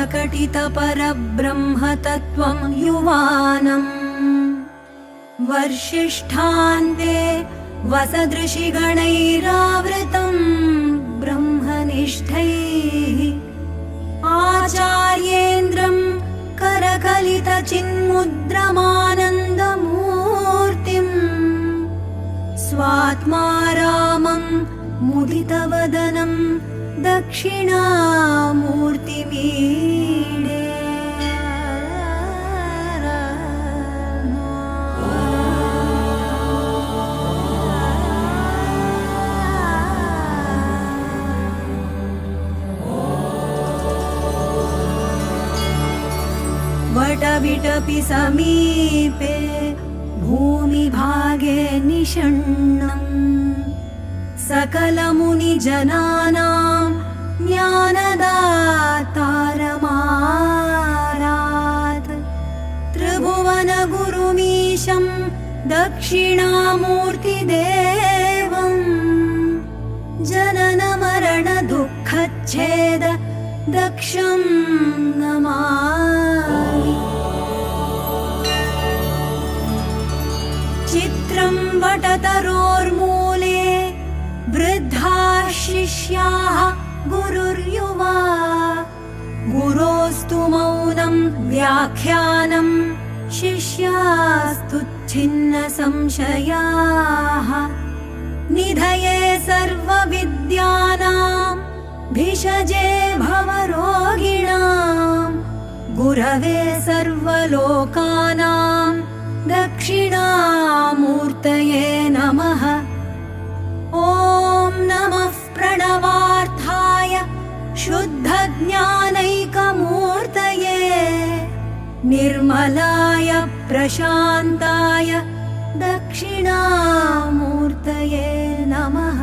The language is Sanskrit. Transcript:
प्रकटितपरब्रह्मतत्त्वं युवानम् वर्षिष्ठान्ते वसदृशिगणैरावृतम् ब्रह्मनिष्ठैः। आचार्येन्द्रम् करकलितचिन्मुद्रमानन्दमूर्तिम् स्वात्मा रामम् मुदितवदनम् दक्षिणामूर्तिमीडे वटविटपि समीपे भूमिभागे निषण्णम् सकलमुनिजनानां ज्ञानदातारमारात्। त्रिभुवनगुरुमीशं दक्षिणामूर्तिदेवम् जननमरणदुःखच्छेद दक्षं नमामि। चित्रं वटतरोर्मूले वृद्धाः शिष्याः गुरुर्युवा। गुरोस्तु मौनं व्याख्यानं शिष्यास्तु छिन्नसंशयाः। निधये सर्वविद्यानां भिषजे भवरोगिणाम् गुरवे सर्वलोकानां शुद्धज्ञानैकमूर्तये निर्मलाय प्रशान्ताय दक्षिणामूर्तये नमः